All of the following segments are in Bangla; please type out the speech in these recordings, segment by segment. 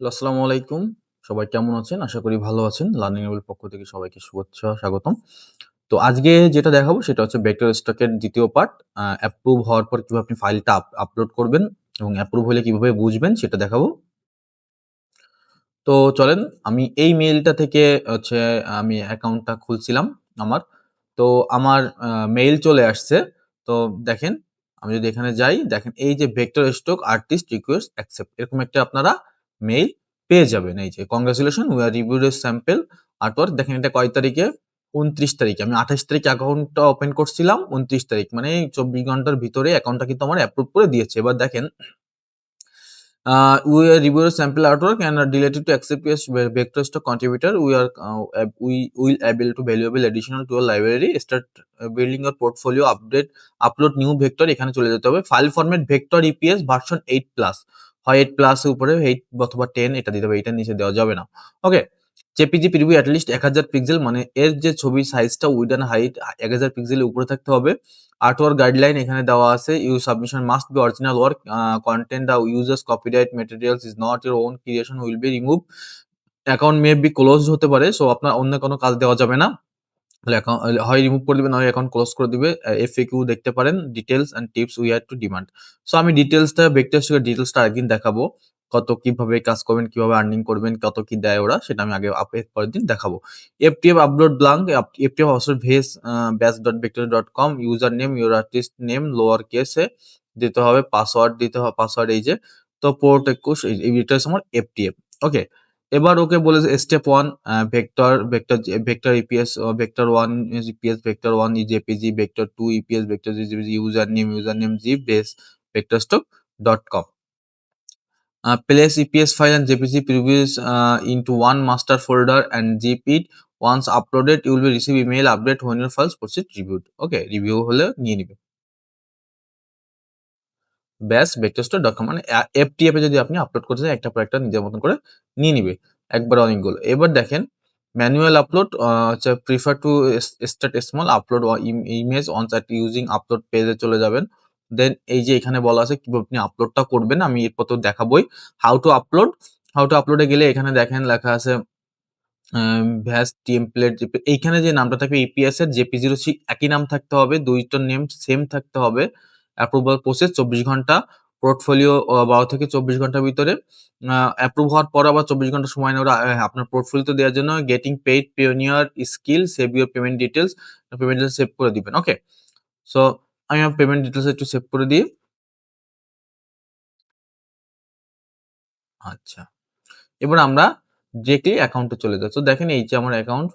আসসালামু আলাইকুম। সবাই কেমন আছেন? আশা করি ভালো আছেন। লার্নিং এবল পক্ষ থেকে সবাইকে শুভেচ্ছা, স্বাগতম। তো আজকে যেটা দেখাবো সেটা হচ্ছে ভেক্টর স্টকের দ্বিতীয় পার্ট। অ্যাপ্রুভ হওয়ার পর কীভাবে আপনি ফাইলটা আপ আপলোড করবেন এবং অ্যাপ্রুভ হলে কীভাবে বুঝবেন সেটা দেখাবো। তো চলেন আমি এই মেইলটা থেকে হচ্ছে আমি অ্যাকাউন্টটা খুলছিলাম আমার। তো আমার মেইল চলে আসছে। তো দেখেন আমি যদি এখানে যাই দেখেন এই যে vector stock artist request accept এরকম একটা আপনারা মেইল পেয়ে যাবেন। এই যে congratulation we are reviewed sample artwork দেখেন এটা কয় তারিখে? উনত্রিশ তারিখে। আমি আঠাশ তারিখে অ্যাকাউন্টটা ওপেন করছিলাম, উনত্রিশ তারিখ। মানে এই চব্বিশ ঘণ্টার ভিতরে অ্যাকাউন্টটা কিন্তু আমার অ্যাপ্রুভ করে দিয়েছে। এবার দেখেন we are review sample artwork can are related to XPS vectors contributor we are we will able to valuable additional to library start building our portfolio update upload new vector এখানে চলে যেতে হবে। File format vector EPS version eight plus হয় 8 প্লাস উপরে 8 অথবা 10 এটা দিতে হবে এটার নিচে দেওয়া যাবে না। ওকে জেপিজি প্রিভিউ অ্যাটলিস্ট এক হাজার পিক্সেল মানে এর যে ছবির সাইজটা উইড অ্যান্ড হাইট এক হাজার পিক্সেলের উপরে থাকতে হবে। আর্টওয়ার্ক গাইডলাইন এখানে দেওয়া আছে you submission must be original work content the users copyright materials is not your own creation will be remove account may be close হতে পারে সো আপনার অন্য কোনো কাজ দেওয়া যাবে না। হয় রিমুভ করে দিবে না হয় অ্যাকাউন্ট ক্লোজ করে দিবে। এফএকিউ দেখতে পারেন details and tips we had to demand so আমি ডিটেলসটা স্টকের ডিটেলসটা একদিন দেখাবো। কত কীভাবে কাজ করবেন, কীভাবে আর্নিং করবেন, কত কি দেয় ওরা, সেটা আমি আগে পরের দিন দেখাবো। এফটিএফ আপলোড ব্লাঙ্ক এফটিএফ অবসর ভেস base dot vector dot com user name your artist name lower কেসে দিতে হবে পাসওয়ার্ড দিতে হবে পাসওয়ার্ড এই যে, তো পোর্ট একুশ এইটা হচ্ছে আমার এফটিএফ ওকে এবার ওকে বলে step one vector vector vector EPS vector one EPS vector one JPG vector two EPS vector user name user name G base vector stock dot com place EPS file and JPG previews in to one master folder and zip it once uploaded you'll be receive email update when falls proceed review okay review হলে নিয়ে নিবে। ব্যাস ভেক্টরস্টোর ডট কম মানে এফটিএফ যদি আপনি আপলোড করতে চান, একটা পর একটা নিজের মতন করে নিয়ে নিবে। একবার অনেকগুলো এবার দেখেন ম্যানুয়াল আপলোড হচ্ছে prefer to start small upload image on chart using upload পেজে চলে যাবেন। দেন এই যে এখানে বলা আছে, কীভাবে আপনি আপলোডটা করবেন, আমি এরপর তো দেখাবোই। How to upload how to আপলোডে গেলে এখানে দেখেন লেখা আছে ভ্যাস টেমপ্লেট এইখানে যে নামটা থাকবে ইপিএস এর জেপিজিরও একই নাম থাকতে হবে, দুইটার নেম সেম থাকতে হবে। অ্যাপ্রুভাল প্রসেস চব্বিশ ঘণ্টা পোর্টফোলিও বারো থেকে চব্বিশ ঘণ্টার ভিতরে অ্যাপ্রুভ হওয়ার পর আবার চব্বিশ ঘণ্টা সময় নেই ওরা আপনার পোর্টফোলিও দেওয়ার জন্য getting paid pioneer skill save your payment details payment details save করে দিবেন ওকে সো আমি আমার পেমেন্ট ডিটেলস একটু সেভ করে দিই। আচ্ছা এবার আমরা ডিরেক্টলি অ্যাকাউন্টে চলে তো দেখেন এই যে আমার অ্যাকাউন্ট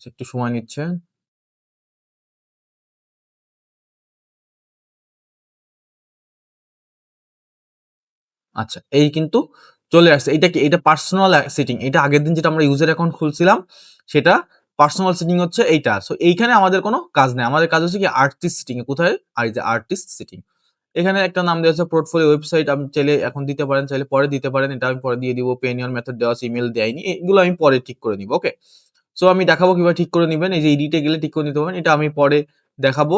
একটু সময় নিচ্ছে আচ্ছা এই কিন্তু চলে আসছে। এটা কি? এটা পার্সোনাল সেটিং এটা আগের দিন যেটা আমরা ইউজার অ্যাকাউন্ট খুলছিলাম, সেটা পার্সোনাল সেটিং হচ্ছে এইটা। সো এইখানে আমাদের কোনো কাজ নেই। আমাদের কাজ হচ্ছে কি আর্টিস্ট সেটিং কোথায়? আর যে আর্টিস্ট সেটিং এখানে একটা নাম দেওয়া আছে পোর্টফোলিও ওয়েবসাইট আপনি চাইলে এখন দিতে পারেন, চাইলে পরে দিতে পারেন। এটা আমি পরে দিয়ে দিব। পেনিয়র মেথড দেওয়া আছে ইমেল দেয়নি। এগুলো আমি পরে ঠিক করে নিব ওকে সো আমি দেখাবো কীভাবে ঠিক করে নেবেন। এই যে এডিটে গেলে ঠিক করে নিতে পারেন এটা আমি পরে দেখাবো।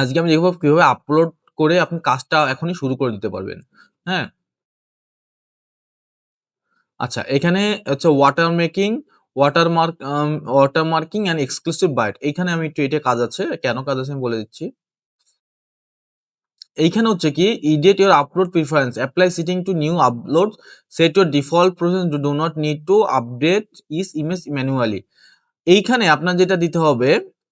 আজকে আমি দেখব কীভাবে আপলোড করে আপনি কাজটা এখনই শুরু করে দিতে পারবেন। হ্যাঁ। আচ্ছা এখানে হচ্ছে water making watermark watermarking and exclusive bite এইখানে আমি একটু এটা কাজ আছে, কেন কাজ আছে আমি বলে দিচ্ছি। এইখানে হচ্ছে কি edit your upload preference apply setting to new upload set your default process do not need to update is image manually এইখানে আপনার যেটা দিতে হবে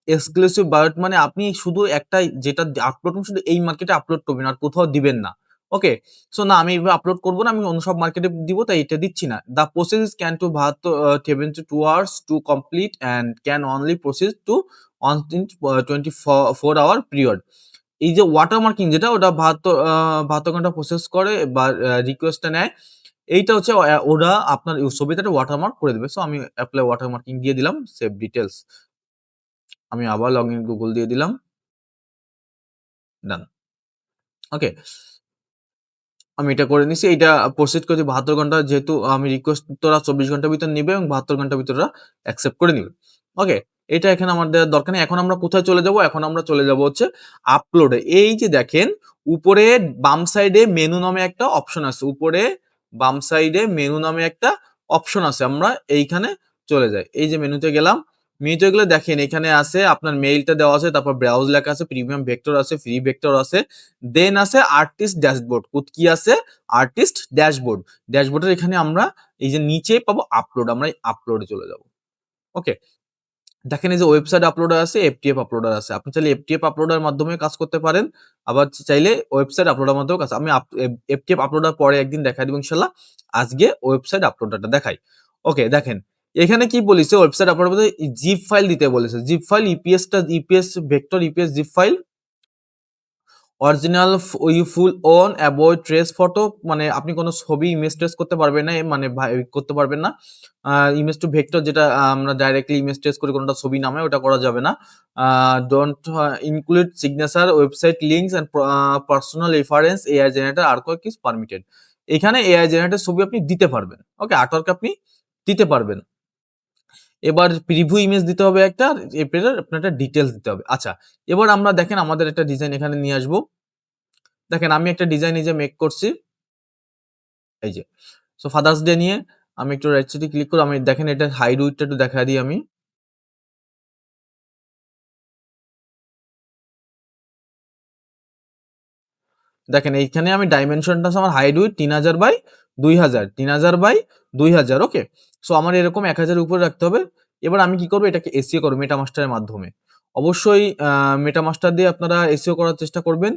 এক্সক্লুসিভ বায়োট মানে আপনি শুধু একটা যেটা আপলোড শুধু এই মার্কেটে আপলোড করবেন, আর কোথাও দিবেন না। ওকে সো না, আমি এইভাবে আপলোড করব না, আমি অন্য সব মার্কেটে দিব, তাই এটা দিচ্ছি না। দ্য প্রসেস ক্যান টু ভাত seven to two hours to complete and can only process to on twenty four hour period এই যে ওয়াটার মার্কিং যেটা, ওটা বাহাত্তর বাহাত্তর ঘণ্টা প্রসেস করে বা রিকোয়েস্টটা নেয়, এইটা হচ্ছে ওরা আপনার ছবিটাতে ওয়াটারমার্ক করে দেবে। সো আমি অ্যাপ্লাই ওয়াটারমার্কিং দিয়ে দিলাম সেভ ডিটেলস আমি আবার লগ ইন গুগল দিয়ে দিলাম। ডান ওকে আমি এটা করে নিছি। এটা প্রসিড করছি বাহাত্তর ঘণ্টা যেহেতু আমি রিকোয়েস্ট তোরা চব্বিশ ঘণ্টার ভিতর নিবে এবং বাহাত্তর ঘণ্টার ভিতর অ্যাকসেপ্ট করে নিবে। ওকে এটা এখানে আমাদের দরকার নেই। এখন আমরা কোথায় চলে যাব? এখন আমরা চলে যাব হচ্ছে আপলোডে এই যে দেখেন, উপরে বাম সাইডে মেনু নামে একটা অপশন আছে। উপরে বাম সাইডে মেনু নামে একটা অপশন আছে। আমরা এইখানে চলে যাই। এই যে মেনুতে গেলাম। মেনুতে গেলে দেখেন, এখানে আছে, আপনার মেইলটা দেওয়া আছে, তারপর ব্রাউজ লেখা আছে প্রিমিয়াম ভেক্টর আছে ফ্রি ভেক্টর আছে দেন আছে আর্টিস্ট ড্যাশবোর্ড কি আছে আর্টিস্ট ড্যাশবোর্ড ড্যাশবোর্ডের এখানে আমরা এই যে নিচে পাবো আপলোড আমরা আপলোডে চলে যাব ওকে দেখেন এই যে ওয়েবসাইট আপলোডার আছে এফটিএফ আপলোডার আছে, আপনি চাইলে এফটিএফ আপলোডার মাধ্যমে কাজ করতে পারেন, আবার চাইলে ওয়েবসাইট আপলোডার মাধ্যমে কাজ, আমি এফটিএফ আপলোডার পরে একদিন দেখাই দিব ইনশাল্লাহ, আজকে ওয়েবসাইট আপলোডারটা দেখাই ওকে দেখেন এখানে কি বলেছে? ওয়েবসাইট আপলোড মধ্যে জিপ ফাইল দিতে বলেছে। Zip file ইপিএসটা EPS vector EPS zip file original you full on avoid trace photo মানে আপনি কোনো ছবি ইমেজ ট্রেস করতে পারবেন না মানে করতে পারবেন না। ইমেজ টু ভেক্টর যেটা আমরা ডাইরেক্টলি ইমেজ ট্রেস করে কোনোটা ছবি নামে, ওটা করা যাবে না। Don't include signature website links and personal reference AI generator artwork is permitted এখানে এআই জেনারেটর ছবি আপনি দিতে পারবেন। ওকে আর্টওয়ার্ক আপনি দিতে পারবেন। এবার প্রিভিউ ইমেজ দিতে হবে একটা এবার আপনার একটা ডিটেলস দিতে হবে। আচ্ছা এবার আমরা দেখেন আমাদের একটা ডিজাইন এখানে নিয়ে আসব। দেখেন আমি একটা ডিজাইন এই যে মেক করছি। এই যে সো ফাদার্স ডে নিয়ে আমি একটু রাইট সাইডে ক্লিক করে আমি দেখেন এটা হাইড উইথটা একটু দেখা দিই আমি। দেখেন এইখানে আমি ডাইমেনশনটা আমার হাইড উইথ তিন হাজার বাই দুই হাজার, তিন হাজার বাই দুই হাজার, ওকে? সো আমার এরকম এক হাজার উপরে রাখতে হবে। এবার আমি কি করব? এটাকে এসিও করব মেটামাস্টারের মাধ্যমে। অবশ্যই মেটামাস্টার দিয়ে আপনারা এসিও করার চেষ্টা করবেন।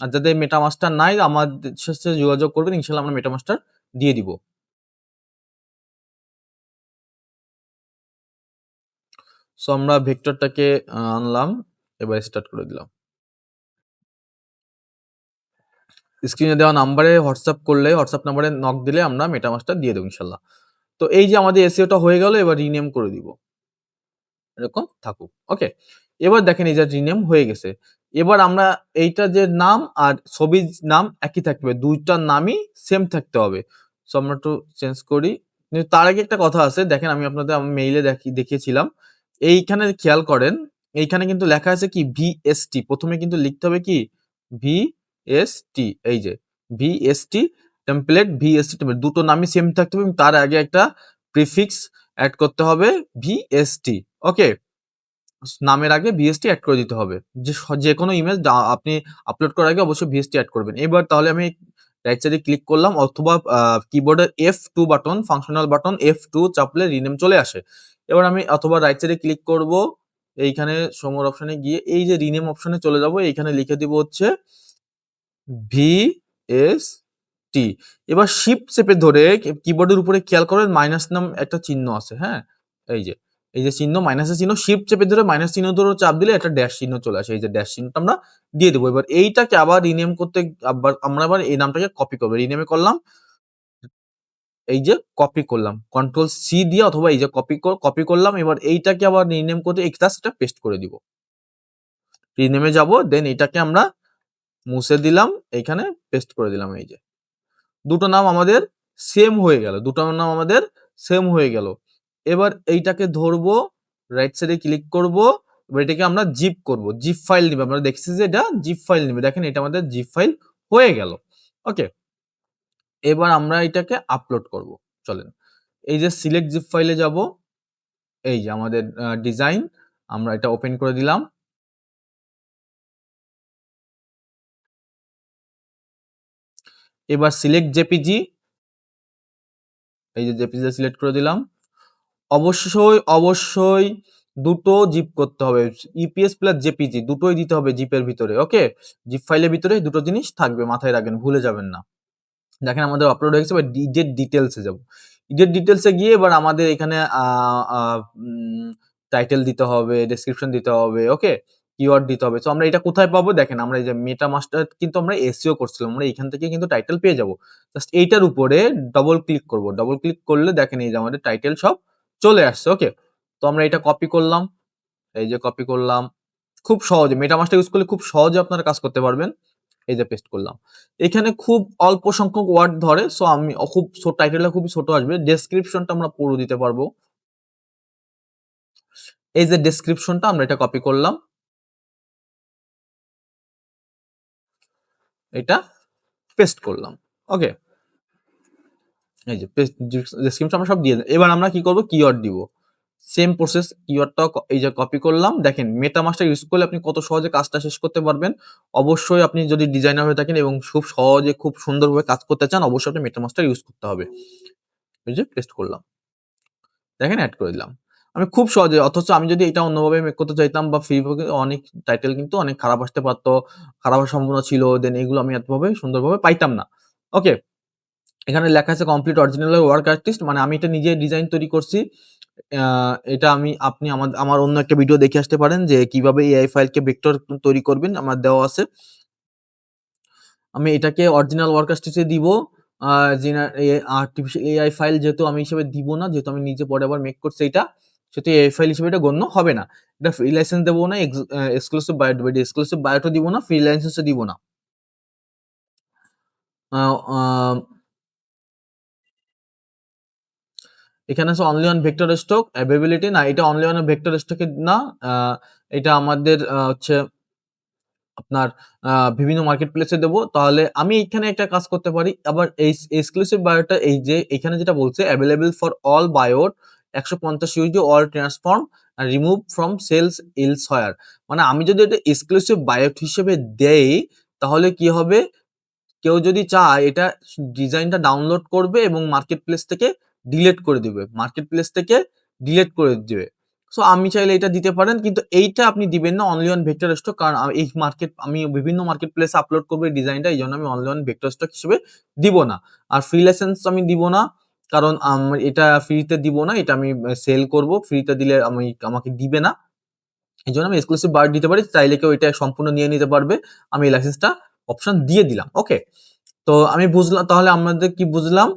আর যাদের মেটামাস্টার নাই, আমাদের সাথে যোগাযোগ করবেন। ইনশাল্লাহ আমরা মেটামাস্টার দিয়ে দিব। সো আমরা ভেক্টরটাকে আনলাম। এবার স্টার্ট করে দিলাম। স্ক্রিনে দেওয়া নাম্বারে হোয়াটসঅ্যাপ করলে হোয়াটসঅ্যাপ নাম্বারে নক দিলে আমরা মেটামাস্টার দিয়ে দেবো ইনশাল্লাহ। তো এই যে আমাদের এসিওটা হয়ে গেল, এবার রিনেম করে দিব। এরকম থাকুক ওকে এবার দেখেন এই যে রিনেম হয়ে গেছে। এবার আমরা এইটা যে নাম আর ছবির নাম একই থাকবে, দুইটার নামই সেম থাকতে হবে। সো আমরা একটু চেঞ্জ করি। তার আগে একটা কথা আছে, দেখেন আমি আপনাদের মেইলে দেখি, দেখিয়েছিলাম। এইখানে খেয়াল করেন, এইখানে কিন্তু লেখা আছে কি ভিএসটি প্রথমে কিন্তু লিখতে হবে কি ভিএসটি এই যে ভিএসটি টেমপ্লেট ভিএসটি টেমপ্লেট দুটো নামই সেম থাকতে হবে তার আগে একটা প্রিফিক্স অ্যাড করতে হবে ভিএসটি ওকে নামের আগে ভিএসটি অ্যাড করে দিতে হবে। যে যে কোনো ইমেজ আপনি আপলোড করার আগে অবশ্যই ভিএসটি অ্যাড করবেন। এবার তাহলে আমি রাইট সাইডে ক্লিক করলাম, অথবা কিবোর্ডের F two button functional button F two চাপলে rename চলে আসে। এবার আমি অথবা রাইট সাইডে ক্লিক করব, এইখানে সমর অপশনে গিয়ে, এই যে রিনেম অপশনে চলে যাব, এইখানে লিখে দিব হচ্ছে ভি এস টি এবার শিপ চেপে ধরে কিবোর্ডের উপরে খেয়াল করেন মাইনাস নাম একটা চিহ্ন আছে হ্যাঁ? এই যে এই যে চিহ্ন মাইনাসের চিহ্ন শিপ চেপে ধরে মাইনাস চিহ্ন ধরে চাপ দিলে একটা ড্যাশ চিহ্ন চলে আসে। এই যে ড্যাশ চিহ্নটা আমরা দিয়ে দেবো। এবার এইটাকে আবার রিনেম করতে আবার আমরা আবার এই নামটাকে কপি করব। রিনেমে করলাম, এই যে কপি করলাম। কন্ট্রোল সি দিয়ে অথবা এই যে কপি কপি করলাম, এবার এইটাকে আবার রিনেম করতে এই ক্লাসটা পেস্ট করে দিব। রিনেমে যাব দেন এটাকে আমরা মুছে দিলাম, এইখানে পেস্ট করে দিলাম, এই যে। দুটো নাম আমাদের সেম হয়ে গেল, দুটো নাম আমাদের সেম হয়ে গেল। এবার এইটাকে ধরবো রাইট সাইডে ক্লিক করব, এবার এটাকে আমরা জিপ করব। জিপ ফাইল নিবে আমরা দেখছি যে এটা জিপ ফাইল নিবে। দেখেন, এটা আমাদের জিপ ফাইল হয়ে গেল। ওকে এবার আমরা এটাকে আপলোড করব। চলেন। এই যে সিলেক্ট জিপ ফাইলে যাব, এই যে আমাদের ডিজাইন আমরা এটা ওপেন করে দিলাম। এবার সিলেক্ট জেপিজি এই যে জেপিজি সিলেক্ট করে দিলাম। অবশ্যই অবশ্যই দুটো জিপ করতে হবে। ইপিএস প্লাস জেপিজি দুটোই দিতে হবে জিপের ভিতরে ওকে জিপ ফাইলের ভিতরে দুটো জিনিস থাকবে, মাথায় রাখবেন, ভুলে যাবেন না। দেখেন আমাদের আপলোড হয়ে গেছে, এবার ইডেট ডিটেলসে যাব। ইডেট ডিটেলসে গিয়ে এবার আমাদের এখানে টাইটেল দিতে হবে ডেসক্রিপশন দিতে হবে ওকে কিওয়ার্ড দিতে হবে। তো আমরা এটা কোথায় পাবো? দেখেন, আমরা এই যে মেটা মাস্টার কিন্তু আমরা এসিও করছিলাম। আমরা এখান থেকে কিন্তু টাইটেল পেয়ে যাব। জাস্ট এইটার উপরে ডবল ক্লিক করব। ডবল ক্লিক করলে দেখেন এই যে আমাদের টাইটেল সব চলে আসছে। ওকে তো আমরা এটা কপি করলাম। এই যে কপি করলাম। খুব সহজে মেটা মেটামাস্টার ইউজ করলে খুব সহজে আপনারা কাজ করতে পারবেন। এই যে পেস্ট করলাম। এখানে খুব অল্প সংখ্যক ওয়ার্ড ধরে। সো আমি খুব টাইটেলটা খুবই ছোট আসবে। ডেসক্রিপশনটা আমরা পুরো দিতে পারব। এই যে ডেসক্রিপশনটা আমরা এটা কপি করলাম। এটা পেস্ট করলাম। ওকে এই যে ডেসক্রিপশন আমরা সব দিয়ে। এবার আমরা কি করব? কিওয়ার্ড দিব। সেম প্রসেস কিওয়ার্ডটা এই যে কপি করলাম। দেখেন মেটামাস্টার ইউজ করলে আপনি কত সহজে কাজটা শেষ করতে পারবেন। অবশ্যই আপনি যদি ডিজাইনার হয়ে থাকেন এবং খুব সহজে, খুব সুন্দরভাবে কাজ করতে চান, অবশ্যই আপনি মেটামাস্টার ইউজ করতে হবে। এই যে পেস্ট করলাম। দেখেন অ্যাড করে দিলাম। আমি খুব সহজে, অথচ আমি যদি এটা অন্যভাবে মেক করতে চাইতাম বা ফ্রি অনেক টাইটেল কিন্তু অনেক খারাপ আসতে পারতো, খারাপ সম্ভাবনা ছিল দেন এগুলো আমি এতভাবে সুন্দরভাবে পাইতাম না। ওকে এখানে লেখা আছে কমপ্লিট অরিজিনাল ওয়ার্ক আর্টিস্ট মানে আমি এটা নিজে ডিজাইন তৈরি করছি। এটা আমি, আপনি আমার আমার অন্য একটা ভিডিও দেখে আসতে পারেন যে কীভাবে এআই ফাইলকে ভেক্টর তৈরি করবেন, আমার দেওয়া আছে। আমি এটাকে অরিজিনাল ওয়ার্ক আর্টিস্টে দিব। আর্টিফিশিয়াল এআই ফাইল যেহেতু আমি হিসেবে দিব না, যেহেতু আমি নিজে পরে আবার মেক করছি এটা সেহেতু এআই ফাইল হিসেবে এটা গণ্য হবে না। এটা ফ্রি লাইসেন্স দেবো না এক্সক্লুসিভ বায়োট এক্সক্লুসিভ বায়োটো দিব না ফ্রি লাইসেন্সও দিব না। আহ, এখানে আছে only on vector stock availability না এটা অনলি অন ভেক্টর স্টকে না এটা আমাদের হচ্ছে আপনার বিভিন্ন মার্কেট প্লেসে দেবো। তাহলে আমি এখানে একটা কাজ করতে পারি আবার এই এক্সক্লুসিভ বায়োটা এই যে এখানে যেটা বলছে অ্যাভেলেবেল ফর অল বায়োট একশো পঞ্চাশ Yuji all transform remove from sales elsewhere মানে আমি যদি এটা এক্সক্লুসিভ বায়োট হিসেবে দেই, তাহলে কি হবে? কেউ যদি চায়, এটা ডিজাইনটা ডাউনলোড করবে এবং মার্কেট প্লেস থেকে ডিলেট করে দিবে। মার্কেট প্লেস থেকে ডিলেট করে দিবে। সো আমি চাইলে এটা দিতে পারেন, কিন্তু এইটা আপনি দিবেন না অনলি অন ভেক্টর স্টক কারণ এই মার্কেট আমি বিভিন্ন মার্কেট প্লেসে আপলোড করব এই ডিজাইনটা এই জন্য আমি অনলি অন ভেক্টর স্টক হিসেবে দিব না। আর ফ্রি লাইসেন্স আমি দিব না। কারণ এটা ফ্রিতে দিব না, এটা আমি সেল করব। ফ্রিতে দিলে আমি, আমাকে দিবে না। এই জন্য আমি এক্সক্লুসিভ বার দিতে পারি, চাইলে কেউ এটা সম্পূর্ণ নিয়ে নিতে পারবে। আমি এই লাইসেন্সটা অপশন দিয়ে দিলাম ওকে তো আমি বুঝলাম, তাহলে আমাদের কি বুঝলাম?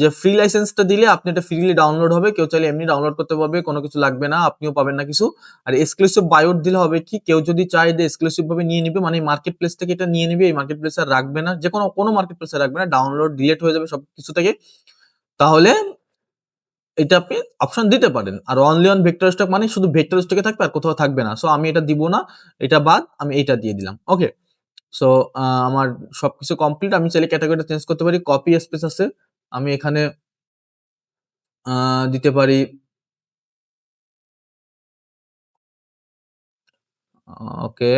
যে ফ্রি লাইসেন্সটা দিলে আপনি এটা ফ্রিলি ডাউনলোড হবে, কেউ চাইলে এমনি ডাউনলোড করতে পারবে, কোনো কিছু লাগবে না, আপনিও পাবেন না কিছু। আর এক্সক্লুসিভ বায়োট দিলে হবে কি, কেউ যদি চায় যে এক্সক্লুসিভ ভাবে নিয়ে নিবে মানে মার্কেট প্লেস থেকে এটা নিয়ে নিবে, এই মার্কেট প্লেসে আর রাখবে না যে কোনো কোনো মার্কেট প্লেসে রাখবে না ডাউনলোড ডিলেট হয়ে যাবে সব কিছু থেকে। তাহলে এটা আপনি অপশন দিতে পারেন। আর অনলি অন ভেক্টর স্টক মানে শুধু ভেক্টর স্টকে থাকবে আর কোথাও থাকবে না। সো আমি এটা দিব না, এটা বাদ, আমি এটা দিয়ে দিলাম। ওকে সো আমার সবকিছু কমপ্লিট আমি চাইলে ক্যাটাগরিটা চেঞ্জ করতে পারি। কপি স্পেস আছে। আমি এখানে দিতে পারি ওকে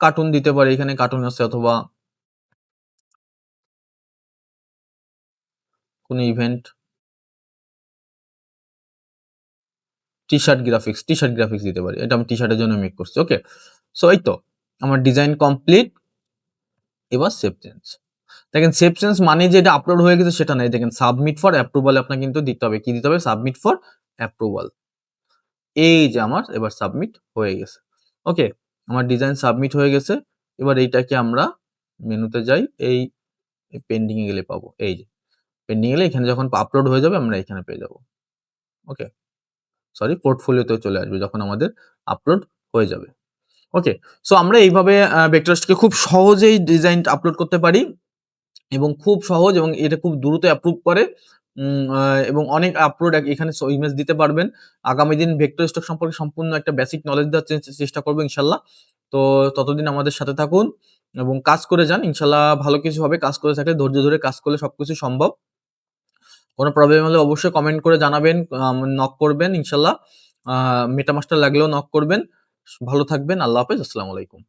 কার্টুন দিতে পারি, এখানে কার্টুন আছে অথবা কোনো event T shirt graphics T shirt graphics দিতে পারি। এটা আমি টি শার্টের জন্য মেক করছি ওকে সো এই তো, আমার ডিজাইন কমপ্লিট এবার সেভ চেঞ্জ দেখেন সেভ চেঞ্জ মানে যে এটা আপলোড হয়ে গেছে, সেটা নাই দেখেন সাবমিট ফর অ্যাপ্রুভাল আপনাকে কিন্তু দিতে হবে। কি দিতে হবে? সাবমিট ফর অ্যাপ্রুভাল এই যে আমার, এবার সাবমিট হয়ে গেছে। ওকে আমার ডিজাইন সাবমিট হয়ে গেছে। এবার এইটাকে আমরা মেনুতে যাই, এই পেন্ডিংয়ে গেলে পাবো। এই যে পেন্ডিং এলে এখানে যখন আপলোড হয়ে যাবে, আমরা এখানে পেয়ে যাব। ওকে সরি পোর্টফোলিওতে চলে আসবে যখন আমাদের আপলোড হয়ে যাবে। ওকে সো আমরা এইভাবে ভেক্টরসকে খুব সহজেই ডিজাইন আপলোড করতে পারি এবং খুব সহজ এবং এটা খুব দ্রুত অ্যাপ্রুভ করে। এবং অনেক আপলোড এখানে ইমেজ দিতে পারবেন। আগামী দিন ভেক্টর স্টক সম্পর্কে সম্পূর্ণ একটা বেসিক নলেজ দেওয়ার চেষ্টা করব ইনশাল্লাহ। তো, ততদিন আমাদের সাথে থাকুন এবং কাজ করে যান। ইনশাল্লাহ ভালো কিছু হবে। কাজ করে থাকলে ধৈর্য ধরে কাজ করলে সবকিছু সম্ভব। কোনো প্রবলেম হলে অবশ্যই কমেন্ট করে জানাবেন নক করবেন ইনশাল্লাহ। মেটামাস্টার লাগলেও নক করবেন। ভালো থাকবেন। আল্লাহ হাফেজ। আসসালামু আলাইকুম।